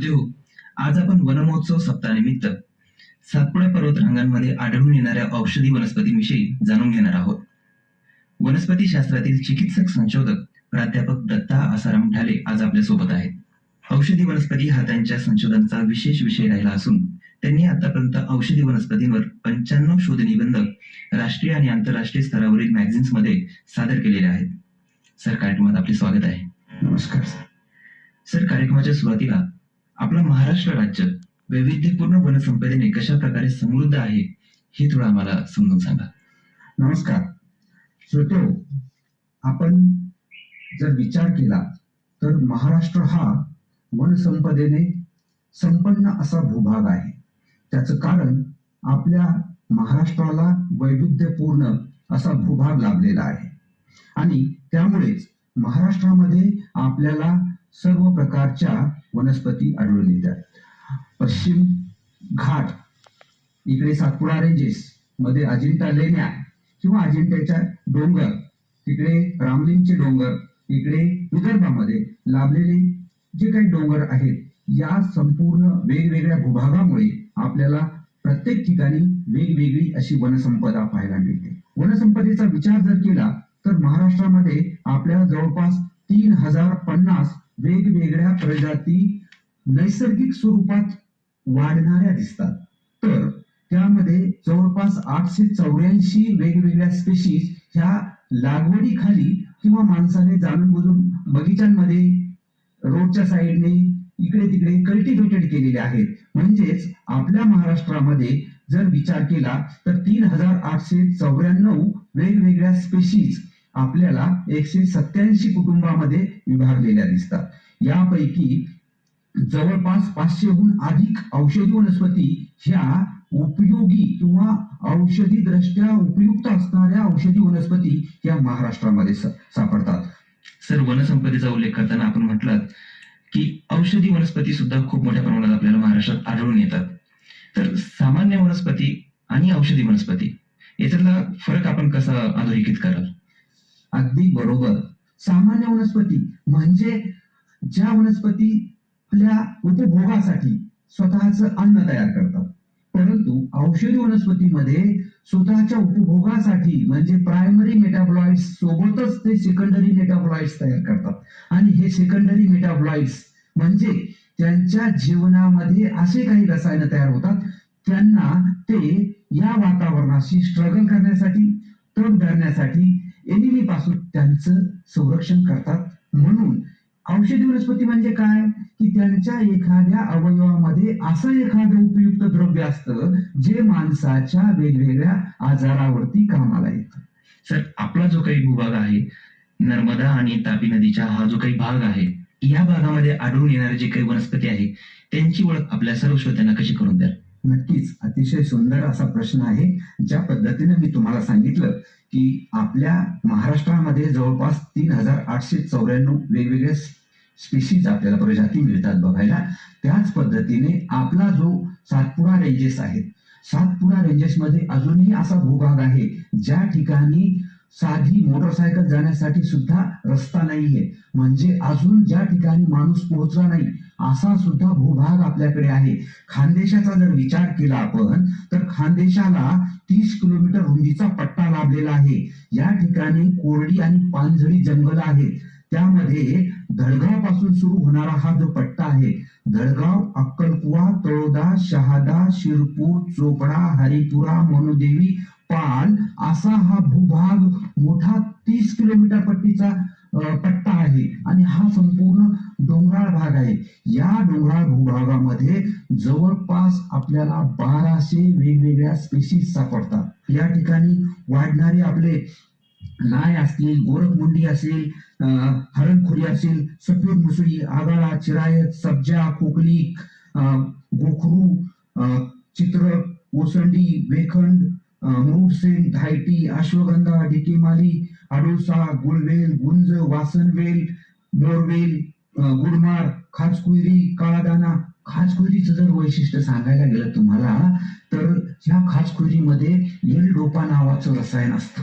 देऊ. आज आपण वनमहोत्सव सप्ताहानिमित्त सातपुडा पर्वत रांगांमध्ये आढळून येणाऱ्या औषधी वनस्पतींविषयी जाणून घेणार आहोत. वनस्पती शास्त्रातील चिकित्सक संशोधक प्राध्यापक दत्ता आसाराम ढाले आज आपल्यासोबत आहेत. औषधी वनस्पती हा त्यांच्या संशोधनाचा विशेष विषय राहिला असून त्यांनी आतापर्यंत औषधी वनस्पतींवर पंच्याण्णव शोध निबंध राष्ट्रीय आणि आंतरराष्ट्रीय स्तरावरील मॅगझिन्समध्ये सादर केलेले आहेत. सर कार्यक्रमात आपले स्वागत आहे. नमस्कार सर. सर कार्यक्रमाच्या सुरुवातीला आपलं महाराष्ट्र राज्य वैविध्यपूर्ण वनसंपदेने कशा प्रकारे समृद्ध आहे हे थोडं आम्हाला समजून सांगा. नमस्कार. श्रोतो आपण जर विचार केला तर महाराष्ट्र हा वनसंपदेने संपन्न असा भूभाग आहे. त्याचं कारण आपल्या महाराष्ट्राला वैविध्यपूर्ण असा भूभाग लाभलेला आहे. आणि त्यामुळेच महाराष्ट्रामध्ये आपल्याला सर्व प्रकारच्या वनस्पती आढळून येतात. पश्चिम घाट इकडे सातपुडा रेंजेस मध्ये अजिंठा लेण्या किंवा अजिंठ्याच्या डोंगर तिकडे रामलिंगचे डोंगर इकडे विदर्भामध्ये लाभलेले जे काही डोंगर आहेत या संपूर्ण वेगवेगळ्या भूभागामुळे आपल्याला प्रत्येक ठिकाणी वेगवेगळी अशी वनसंपदा पाहायला मिळते. वनसंपदेचा विचार जर केला तर महाराष्ट्रामध्ये आपल्याला जवळपास तीन हजार पन्नास वेगवेगळ्या प्रजाती नैसर्गिक स्वरूपात वाढणाऱ्या दिसतात. तर त्यामध्ये जवळपास आठशे चौऱ्याऐंशी वेगवेगळ्या स्पेशीज ह्या लागवडीखाली किंवा माणसाने जाणून बुजून बगीचांमध्ये रोडच्या साईडने इकडे तिकडे कल्टिव्हेटेड केलेले आहेत. म्हणजेच आपल्या महाराष्ट्रामध्ये जर विचार केला तर तीन हजार आठशे चौऱ्याण्णव वेगवेगळ्या स्पेशीज आपल्याला एकशे सत्याऐंशी कुटुंबामध्ये विभागलेल्या दिसतात. यापैकी जवळपास पाचशेहून अधिक औषधी वनस्पती ह्या उपयोगी किंवा औषधी दृष्ट्या उपयुक्त असणाऱ्या औषधी वनस्पती या महाराष्ट्रामध्ये सापडतात. सर वनसंपदेचा उल्लेख करताना आपण म्हटलं की औषधी वनस्पती सुद्धा खूप मोठ्या प्रमाणात आपल्याला महाराष्ट्रात आढळून येतात. तर सामान्य वनस्पती आणि औषधी वनस्पती याच्यातला फरक आपण कसा अधोरेखित कराल? अगदी बरोबर. सामान्य वनस्पती म्हणजे ज्या वनस्पती आपल्या उपभोगासाठी स्वतःच अन्न तयार करतात. परंतु औषधी वनस्पतीमध्ये स्वतःच्या उपभोगासाठी म्हणजे प्रायमरी मेटाबॉलाइट्स सोबतच ते सेकंडरी मेटाबॉलाइट्स तयार करतात. आणि हे सेकंडरी मेटाबॉलाइट्स म्हणजे त्यांच्या जीवनामध्ये असे काही रसायन तयार होतात त्यांना ते या वातावरणाशी स्ट्रगल करण्यासाठी तग धरण्यासाठी एनिमी पासून त्यांचं संरक्षण करतात. म्हणून औषधी वनस्पती म्हणजे काय? की त्यांच्या एखाद्या अवयवामध्ये असं एखादं उपयुक्त द्रव्य असतं जे माणसाच्या वेगवेगळ्या आजारावरती कामाला येतं. सर आपला जो काही भूभाग आहे नर्मदा आणि तापी नदीचा हा जो काही भाग आहे या भागामध्ये आढळून येणारे जे काही वनस्पती आहे त्यांची ओळख आपल्या सर्व श्रोत्यांना कशी करून द्याल? नक्कीच. अतिशय सुंदर असा प्रश्न आहे. ज्या पद्धतीने मी तुम्हाला सांगितलं की आपल्या महाराष्ट्रामध्ये जवळपास तीन हजार आठशे चौऱ्याण्णव वेगवेगळ्या स्पीशीज आपल्याला प्रजाती मिळतात बघायला त्याच पद्धतीने आपला जो सातपुडा रेंजेस आहेत सातपुडा रेंजेसमध्ये अजूनही असा भूभाग आहे ज्या ठिकाणी साधी मोटरसायकल जाण्यासाठी सुद्धा रस्ता नाहीये. म्हणजे अजून ज्या ठिकाणी माणूस पोहोचला नाही असा सुद्धा भूभाग आपल्याकडे आहे. खानदेशाचा जर विचार केला आपण तर खानदेशाला तीस किलोमीटर रुंदीचा पट्टा लाभलेला आहे. या ठिकाणी कोरडी आणि पानझडी जंगल आहेत. त्यामध्ये धडगावपासून सुरू होणारा हा जो पट्टा आहे धडगाव अक्कलकुवा तळोदा शहादा शिरपूर चोपडा हरिपुरा मनुदेवी पाल असा हा भूभाग मोठा तीस किलोमीटर पट्टीचा पट्टा आहे. आणि हा संपूर्ण डोंगराळ भाग आहे. या डोंगराळ भूभागामध्ये जवळपास आपल्याला बाराशे वेगवेगळ्या स्पेशीज सापडतात. या ठिकाणी वाढणारे आपले नाय असतील गोरखमुंडी असेल हरणखुरी असेल सफेद मुसळी आगाळा चिरायत सब्जा खोकली अं, गोखरू अं, चित्र ओसंडी वेखंड मृगसेन धायटी अश्वगंधा डिकेमाली आडोसा गुळवेल गुंज वासनवेल मोरवेल गुडमार खाजकुयरी काळादाना खाजखुरीचं जर वैशिष्ट्य सांगायला गेलं तुम्हाला तर ह्या खाजखुरीमध्ये एल डोपा नावाचं रसायन असतं.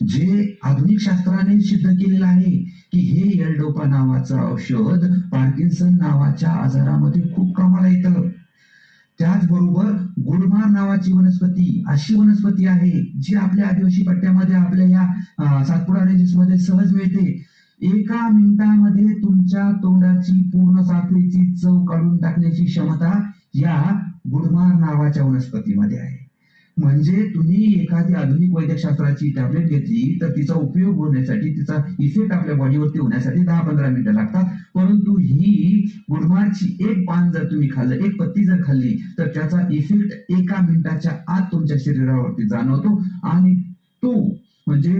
जे आधुनिक शास्त्राने सिद्ध केलेलं आहे की हे एल्डोपा नावाचं औषध पार्किन्सन नावाच्या आजारामध्ये खूप कामाला येतं. त्याचबरोबर गुडमार नावाची वनस्पती अशी वनस्पती आहे जी आपल्या आदिवासी पट्ट्यामध्ये आपल्या या सातपुडा रेंजेस मध्ये सहज मिळते. एका मिनिटामध्ये तुमच्या तोंडाची पूर्ण साखरेची चव काढून टाकण्याची क्षमता या गुडमार नावाच्या वनस्पतीमध्ये आहे. म्हणजे तुम्ही एखादी आधुनिक वैद्यकशास्त्राची टॅबलेट घेतली तर तिचा उपयोग होण्यासाठी तिचा इफेक्ट आपल्या बॉडीवरती होण्यासाठी दहा पंधरा मिनिटं लागतात. परंतु ही गुडमारची एक पान जर तुम्ही खाल्लं एक पत्ती जर खाल्ली तर त्याचा इफेक्ट एका मिनिटाच्या आत तुमच्या शरीरावरती जाणवतो. आणि तो म्हणजे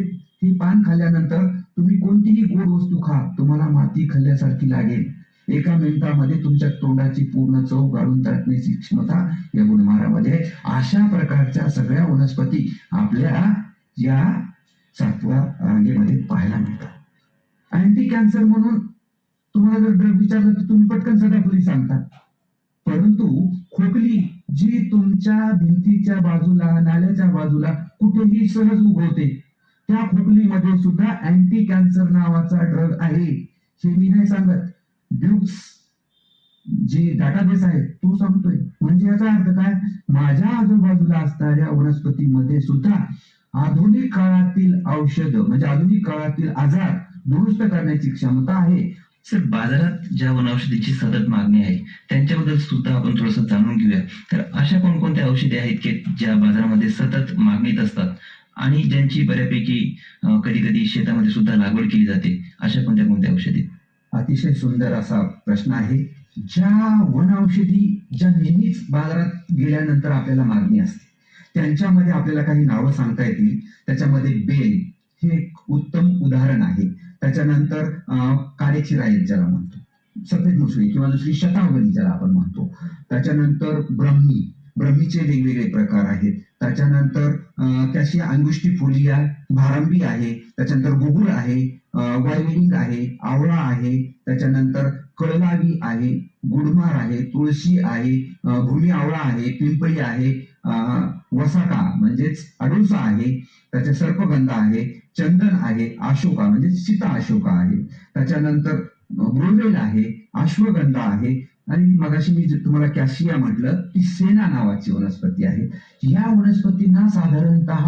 ही पान खाल्ल्यानंतर तुम्ही कोणतीही गोड वस्तू खा तुम्हाला माती खाल्ल्यासारखी लागेल. एका मिनिटामध्ये तुमच्या तोंडाची पूर्ण चव काढून टाकण्याची क्षमता या गुणमारामध्ये अशा प्रकारच्या सगळ्या वनस्पती आपल्या या सातवा रांगेमध्ये पाहायला मिळतात. अँटी कॅन्सर म्हणून तुम्हाला जर ड्रग विचारलं तर तुम्ही पटकन सदाफुली सांगता. परंतु खोकली जी तुमच्या भिंतीच्या बाजूला नाल्याच्या बाजूला कुठेही सहज उगवते त्या खोकलीमध्ये सुद्धा अँटी कॅन्सर नावाचा ड्रग आहे हे मी नाही सांगत. ड्युक्स जे डाटाबेस आहे तो सांगतोय. म्हणजे याचा अर्थ काय? माझ्या आजूबाजूला असणाऱ्या वनस्पतीमध्ये सुद्धा आधुनिक काळातील औषध म्हणजे आधुनिक काळातील आजार दुरुस्त करण्याची क्षमता आहे. सर बाजारात ज्या वनौषधीची सतत मागणी आहे त्यांच्याबद्दल सुद्धा आपण थोडस जाणून घेऊया. तर अशा कोणकोणत्या औषधे आहेत की ज्या बाजारामध्ये सतत मागणीत असतात आणि ज्यांची बऱ्यापैकी कधी कधी शेतामध्ये सुद्धा लागवड केली जाते? अशा कोणत्या कोणत्या औषधी? अतिशय सुंदर असा प्रश्न आहे. ज्या वन औषधी ज्या नेहमीच बाजारात गेल्यानंतर आपल्याला मागणी असते त्यांच्यामध्ये आपल्याला काही नावं सांगता येतील. त्याच्यामध्ये बेल हे एक उत्तम उदाहरण आहे. त्याच्यानंतर अं, काळेची राईल ज्याला म्हणतो सफेद मुसळी किंवा दुसरी शतावली ज्याला आपण म्हणतो. त्याच्यानंतर ब्रह्मी ब्रह्मीचे वेगवेगळे प्रकार आहेत. त्याच्यानंतर अं, त्याची अंगुष्टी फोलिया भारांबी आहे. त्याच्यानंतर गुगुळ आहे. वायलिंग आहे आवळा आहे त्याच्यानंतर कळलावी आहे गुडमार आहे तुळशी आहे भूमी आवळा आहे पिंपळी आहे वसाका म्हणजेच अडुळसा आहे त्याचे सर्पगंध आहे चंदन आहे अशोका म्हणजे सीता अशोका आहे त्याच्यानंतर ब्रोवेल आहे अश्वगंधा आहे आणि मगाशी मी तुम्हाला कॅशिया म्हटलं ती सेना नावाची वनस्पती आहे. या वनस्पतींना साधारणतः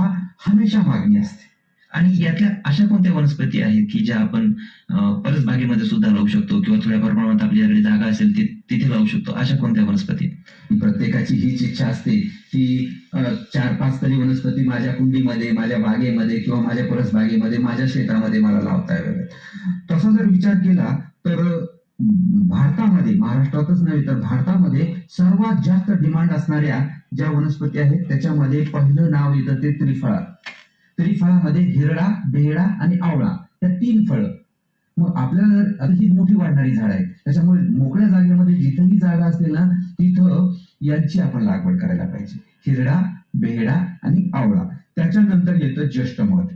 हमेशा मागणी असते. आणि यातल्या अशा कोणत्या वनस्पती आहेत की ज्या आपण परसबागेमध्ये सुद्धा लावू शकतो किंवा थोड्या प्रमाणात आपल्याकडे जागा असेल तिथे लावू शकतो? अशा कोणत्या वनस्पती? प्रत्येकाची हीच इच्छा असते की चार पाच तरी वनस्पती माझ्या कुंडीमध्ये माझ्या बागेमध्ये किंवा माझ्या परसबागेमध्ये माझ्या शेतामध्ये मला लावता याव्यात तसा जर विचार केला तर भारतामध्ये महाराष्ट्रातच नव्हे तर भारतामध्ये सर्वात जास्त डिमांड असणाऱ्या ज्या वनस्पती आहेत त्याच्यामध्ये पहिलं नाव येतं ते त्रिफळा. त्रिफळामध्ये हिरडा बेहडा आणि आवळा या तीन फळं. मग आपल्याला आता ही मोठी वाढणारी झाड आहेत त्याच्यामुळे मोकळ्या जागेमध्ये जिथेही जागा असेल ना तिथं यांची आपण लागवड करायला पाहिजे. हिरडा बेहडा आणि आवळा. त्याच्यानंतर येतं ज्येष्ठमध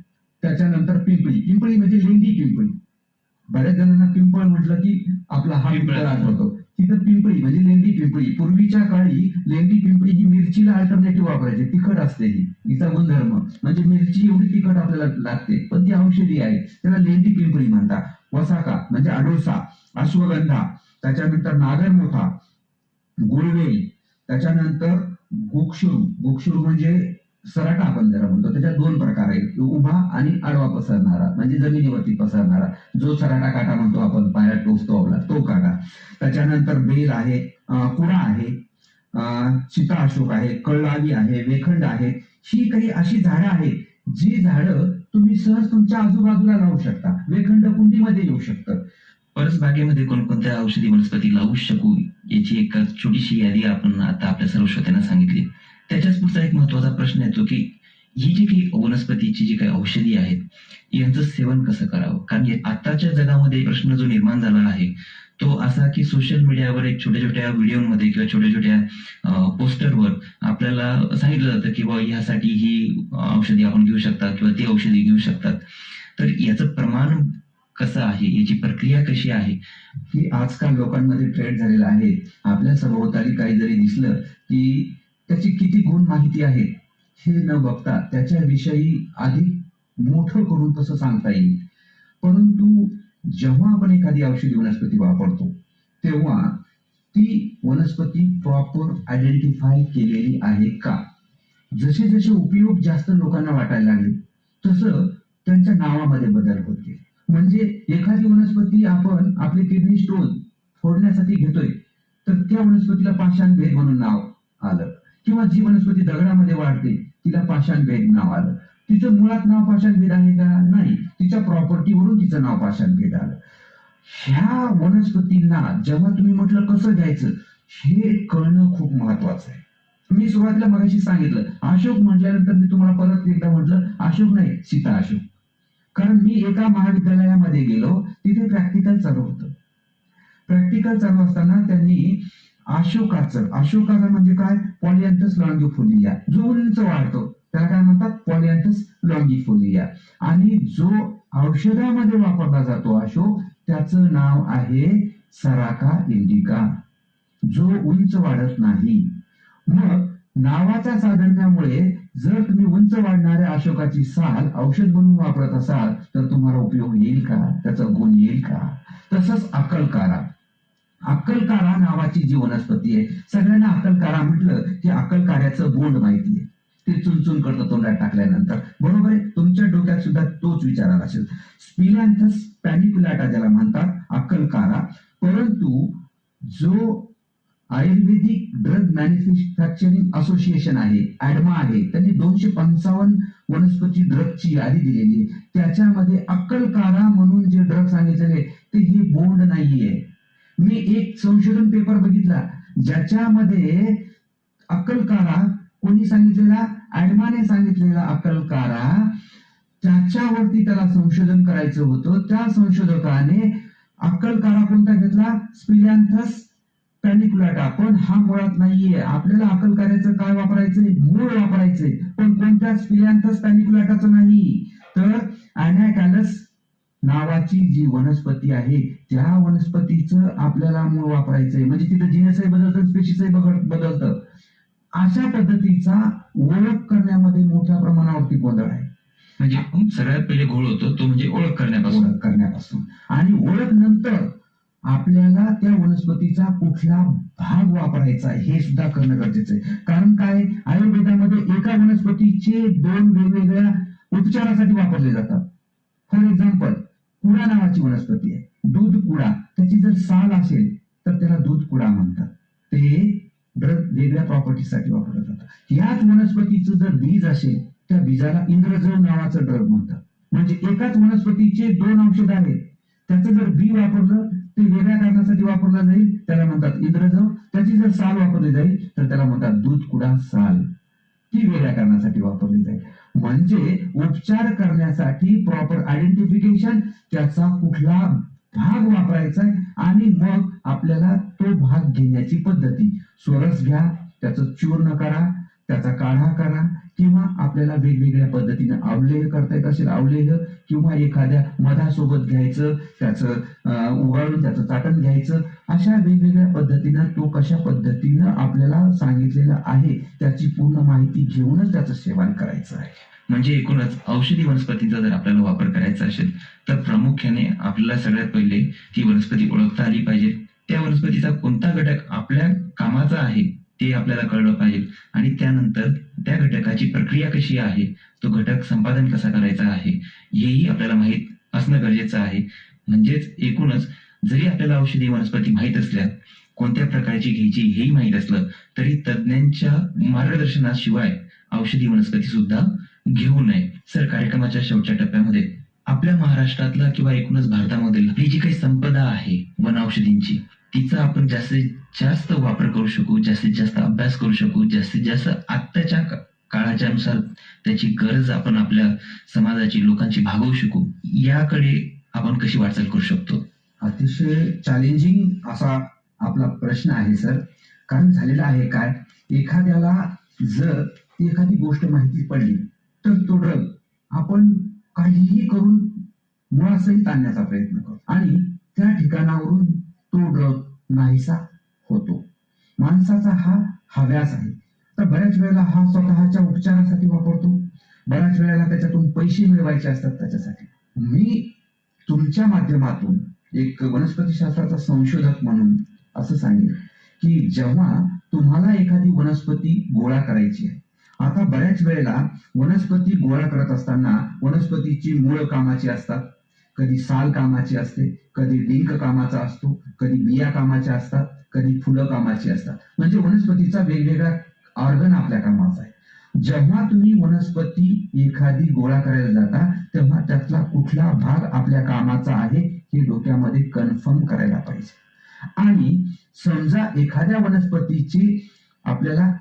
त्याच्यानंतर पिंपळी. पिंपळी म्हणजे लेंडी पिंपळी. बऱ्याच जणांना पिंपळ म्हटलं की आपला हा पिंपळ. पिंपळ आठवतो तिथं पिंपळी म्हणजे लेंडी पिंपळी. पूर्वीच्या काळी लेंडी पिंपळी ही मिरचीला अल्टरनेटिव्ह वापरायची. तिखट असते ही. तिचा गुणधर्म. म्हणजे मिरची एवढी तिखट आपल्याला लागते. पण ती औषधी आहे. त्याला लेंडी पिंपळी म्हणतात. वसाका म्हणजे अडोसा अश्वगंधा. त्याच्यानंतर नागरमोथा गुळवेल. त्याच्यानंतर गोक्षुरू. गोक्षुरू म्हणजे सराटा आपण जरा म्हणतो त्याच्यात दोन प्रकार आहेत. उभा आणि आडवा पसरणारा म्हणजे जमिनीवरती पसरणारा. जो सराटा काटा म्हणतो आपण पायात टोचतो आपला तो काटा. त्याच्यानंतर बेल आहे कुरा कुडा आहे अं, अशोक आहे कळलावी आहे वेखंड आहे. ही काही अशी झाडं आहेत जी झाडं तुम्ही सहज तुमच्या आजूबाजूला लावू शकता. वेखंड कुंडीमध्ये येऊ शकतं. परसबागेमध्ये कोणकोणत्या औषधी वनस्पती लावू शकू याची एक छोटीशी यादी आपण आता आपल्या सर्व श्रोत्यांना सांगितली. त्याच्याच पुढचा एक महत्त्वाचा प्रश्न येतो की ही जी काही वनस्पतीची जी काही औषधी आहेत यांचं सेवन कसं करावं? कारण आताच्या जगामध्ये प्रश्न जो निर्माण झाला आहे तो असा की सोशल मीडियावर एक छोट्या छोट्या व्हिडिओमध्ये किंवा छोट्या छोट्या पोस्टरवर आपल्याला सांगितलं जातं की बाबा ह्यासाठी ही औषधी आपण घेऊ शकतात किंवा ती औषधी घेऊ शकतात. तर याचं प्रमाण कसं आहे? याची प्रक्रिया कशी आहे? की आजकाल लोकांमध्ये ट्रेंड झालेला आहे. आपल्या सभोवताली काही जरी दिसलं की त्याची किती गुण माहिती आहे हे न बघता त्याच्याविषयी अधिक मोठं करून तसं सांगता येईल. परंतु जेव्हा आपण एखादी औषधी वनस्पती वापरतो तेव्हा ती वनस्पती प्रॉपर आयडेंटिफाय केलेली आहे का? जसे जसे उपयोग जास्त लोकांना वाटायला लागले तसं त्यांच्या नावामध्ये बदल होते. म्हणजे एखादी वनस्पती आपण आपले किडनी स्टोन फोडण्यासाठी घेतोय तर त्या वनस्पतीला पाषाण भेद म्हणून नाव आलं. किंवा जी वनस्पती दगडामध्ये वाढते तिला पाषाणभेद नाव आलं. तिचं मुळात नाव पाषाणभेद आहे का? नाही. तिच्या प्रॉपर्टीवरून तिचं नाव पाषाण भेद आलं. ह्या वनस्पतींना जेव्हा तुम्ही म्हटलं कसं घ्यायचं हे कळणं खूप महत्वाचं आहे. मी सुरुवातीला मगाशी सांगितलं अशोक म्हटल्यानंतर मी तुम्हाला परत एकदा म्हटलं अशोक नाही सीता अशोक. कारण मी एका महाविद्यालयामध्ये गेलो तिथे प्रॅक्टिकल चालू होतं. प्रॅक्टिकल चालू असताना त्यांनी अशोकाचं. अशोकाचं म्हणजे काय? पॉलियांथस लॉंगिफोलिया जो उंच वाढतो. त्याला काय म्हणतात? पॉलियांथस लॉंगिफोलिया आणि जो औषधामध्ये वापरला जातो अशोक त्याचं नाव आहे सराका इंडिका. जो उंच वाढत नाही. मग नावाच्या साधण्यामुळे जर तुम्ही उंच वाढणाऱ्या अशोकाची साल औषध म्हणून वापरत असाल तर तुम्हाला उपयोग येईल का? त्याचा गुण येईल का? तसंच अकलकारा. अक्कलकारा नावाची जी वनस्पती आहे सगळ्यांना अक्कलकारा म्हटलं की अक्कलकाऱ्याचं बोंड माहिती आहे. ते चुनचुन करतं तोंडात टाकल्यानंतर बरोबर आहे? तुमच्या डोक्यात सुद्धा तोच विचार आला असेल. स्पिलॅन्थस पॅनिकुलाटा ज्याला म्हणतात अक्कलकारा परंतु जो आयुर्वेदिक ड्रग मॅन्युफॅक्चरिंग असोसिएशन आहे ऍडमा आहे त्यांनी दोनशे पंचावन्न वनस्पती ड्रगची यादी दिलेली आहे. त्याच्यामध्ये अक्कलकारा म्हणून जे ड्रग सांगितलेले ते ही बोंड नाहीये. मी एक संशोधन पेपर बघितला ज्याच्यामध्ये अक्कलकारा कोणी सांगितलेला? ऍडमाने सांगितलेला अक्कलकारा त्याच्यावरती त्याला संशोधन करायचं होतं. त्या संशोधकाने अक्कलकारा कोणता घेतला? स्पिलॅन्थस पॅनिकुलाटा पण हा मुळात नाहीये. आपल्याला अक्कलकार्याचं काय वापरायचंय? मूळ वापरायचंय. पण कोणत्या स्पिलॅन्थस पॅनिकुलाटाचं नाही? तर अॅनॅकॅलस नावाची जी वनस्पती आहे त्या वनस्पतीचं आपल्याला मूळ वापरायचंय. म्हणजे तिथं जिनसही बदलतं स्पेशीसही बदलतं. अशा पद्धतीचा ओळख करण्यामध्ये मोठ्या प्रमाणावरती गोंधळ आहे. म्हणजे सगळ्यात पहिले घोळ होतो तो म्हणजे ओळख करण्यापासून. ओळख करण्यापासून. आणि ओळख नंतर आपल्याला त्या वनस्पतीचा कुठला भाग वापरायचा आहे हे सुद्धा करणं गरजेचं आहे. कारण काय? आयुर्वेदामध्ये एका वनस्पतीचे दोन वेगवेगळ्या उपचारासाठी वापरले जातात. फॉर एक्झाम्पल कुडा नावाची वनस्पती आहे. दूध कुडा त्याची जर साल असेल तर त्याला दूध कुडा म्हणतात. ते ड्रग वेगळ्या प्रॉपर्टीसाठी वापरलं जातं. याच वनस्पतीचं जर बीज असेल त्या बीजाला इंद्रजव नावाचं ड्रग म्हणतात. म्हणजे एकाच वनस्पतीचे दोन औषध आहेत त्याचं जर बी वापरलं ते वेगळ्या कारणासाठी वापरलं जाईल. त्याला म्हणतात इंद्रजव त्याची जर साल वापरली जाईल तर त्याला म्हणतात दूध कुडा साल. ती वेगळ्या कारणासाठी वापरली जाईल. म्हणजे उपचार करण्यासाठी प्रॉपर आयडेंटिफिकेशन त्याचा कुठला भाग वापरायचा आणि मग आपल्याला तो भाग घेण्याची पद्धती. स्वरस घ्या त्याचं चूर्ण करा त्याचा काढा करा किंवा आपल्याला वेगवेगळ्या पद्धतीने अवलेह करता येत असेल आवलेह किंवा एखाद्या मधासोबत घ्यायचं त्याचं अं, उगाळून त्याचं चाटण घ्यायचं अशा वेगवेगळ्या पद्धतीनं तो कशा पद्धतीनं आपल्याला सांगितलेलं आहे त्याची पूर्ण माहिती घेऊनच त्याचं सेवन करायचं आहे. म्हणजे एकूणच औषधी वनस्पतीचा जर आपल्याला वापर करायचा असेल तर प्रामुख्याने आपल्याला सगळ्यात पहिले ती वनस्पती ओळखता आली पाहिजे. त्या वनस्पतीचा कोणता घटक आपल्या कामाचा आहे ते आपल्याला कळलं पाहिजे. आणि त्यानंतर त्या घटकाची प्रक्रिया कशी आहे? तो घटक संपादन कसा करायचा आहे? हेही आपल्याला माहीत असणं गरजेचं आहे. म्हणजेच एकूणच जरी आपल्याला औषधी वनस्पती माहीत असल्या कोणत्या प्रकारची घ्यायची हेही माहीत असलं तरी तज्ज्ञांच्या मार्गदर्शनाशिवाय औषधी वनस्पती सुद्धा घेऊ नये. सर कार्यक्रमाच्या शेवटच्या टप्प्यामध्ये आपल्या महाराष्ट्रातला किंवा एकूणच भारतामधील ही जी काही संपदा आहे वन औषधींची तिचा आपण जास्तीत जास्त वापर करू शकू जास्तीत जास्त अभ्यास करू शकू जास्तीत जास्त आत्ताच्या काळाच्या अनुसार त्याची गरज आपण आपल्या समाजाची लोकांची भागवू शकू याकडे आपण कशी वाटचाल करू शकतो? अतिशय चॅलेंजिंग असा आपला प्रश्न आहे सर कारण झालेला आहे काय? एखाद्याला जर एखादी गोष्ट माहिती पडली तर तो ड्रग आपण काहीही करून मुळासहित आणण्याचा प्रयत्न करतो. आणि त्या ठिकाणावरून तो ड्रग नाहीसा होतो. माणसाचा हा हव्यास आहे. तर बऱ्याच वेळेला हा स्वतःच्या उपचारासाठी वापरतो. बऱ्याच वेळेला त्याच्यातून पैसे मिळवायचे असतात त्याच्यासाठी. मी तुमच्या माध्यमातून एक वनस्पती शास्त्राचा संशोधक म्हणून असं सांगेन की जेव्हा तुम्हाला एखादी वनस्पती गोळा करायची आहे आता बऱ्याच वेळेला वनस्पती गोळा करत असताना वनस्पतीची मूळ कामाची असतात. कधी साल कामाची असते कधी डिंक कामाचा असतो कधी बिया कामाच्या असतात कधी फुलं कामाची असतात. म्हणजे वनस्पतीचा वेगवेगळा ऑर्गन आपल्या कामाचा आहे. जेव्हा तुम्ही वनस्पती एखादी गोळा करायला जाता तेव्हा त्यातला कुठला भाग आपल्या कामाचा आहे हे डोक्यामध्ये कन्फर्म करायला पाहिजे. आणि समजा एखाद्या वनस्पतीची आपल्याला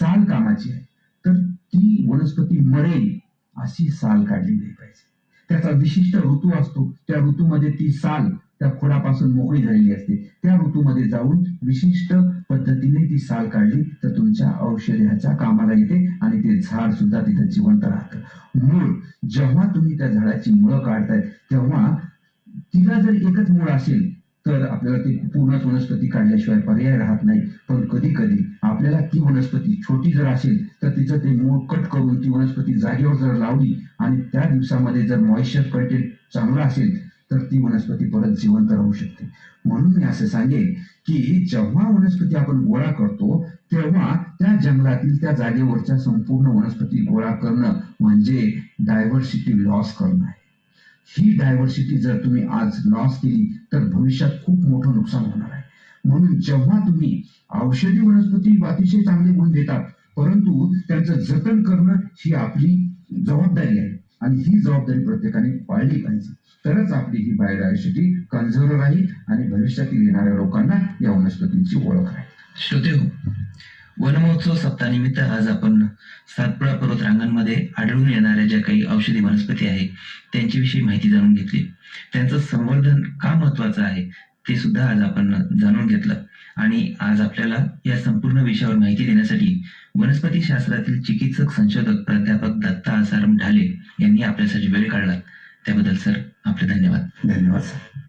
साल कामाची आहे तर ती वनस्पती मरेल अशी साल काढली नाही पाहिजे. त्याचा विशिष्ट ऋतू असतो. त्या ऋतूमध्ये ती साल त्या खोडापासून मोकळी झालेली असते. त्या ऋतूमध्ये जाऊन विशिष्ट पद्धतीने ती साल काढली तर तुमच्या औषधाच्या कामाला येते आणि ते झाड सुद्धा तिथं जिवंत राहतं. मूळ जेव्हा तुम्ही त्या झाडाची मुळं काढताय तेव्हा तिला जर एकच मूळ असेल तर आपल्याला पूर्णच वनस्पती काढल्याशिवाय पर्याय राहत नाही. पण कधी कधी आपल्याला ती वनस्पती छोटी जर असेल तर तिचं ते मूळ कट करून ती वनस्पती जागेवर जर लावली आणि त्या दिवसामध्ये जर मॉइश्चर कंटेंट चांगला असेल तर ती वनस्पती परत जिवंत राहू शकते. म्हणून मी असं सांगेन की जेव्हा वनस्पती आपण गोळा करतो तेव्हा त्या जंगलातील त्या जागेवरच्या संपूर्ण वनस्पती गोळा करणं म्हणजे डायव्हर्सिटी लॉस करणं आहे. ही डायव्हर्सिटी जर तुम्ही आज लॉस केली तर भविष्यात खूप मोठं नुकसान होणार आहे. म्हणून जेव्हा तुम्ही औषधी वनस्पती अतिशय चांगले गुण देतात परंतु त्यांचं जतन करणं ही आपली जबाबदारी आहे आणि ही जबाबदारी प्रत्येकाने पाळली पाहिजे. तरच आपली ही बायोडायव्हर्सिटी कन्झर्व राहील आणि भविष्यातील येणाऱ्या लोकांना या वनस्पतींची ओळख राहील. श्रोते हो वनमहोत्सव सप्ताहानिमित्त आज आपण सातपुडा पर्वत रांगांमध्ये आढळून येणाऱ्या ज्या काही औषधी वनस्पती आहे त्यांच्याविषयी माहिती जाणून घेतली. त्यांचं संवर्धन का महत्वाचं आहे ते सुद्धा आज आपण जाणून घेतलं. आणि आज आपल्याला या संपूर्ण विषयावर माहिती देण्यासाठी वनस्पती शास्त्रातील चिकित्सक संशोधक प्राध्यापक दत्ता आसाराम ढाले यांनी आपल्यासाठी वेळ काढला. त्याबद्दल सर आपले धन्यवाद. धन्यवाद सर.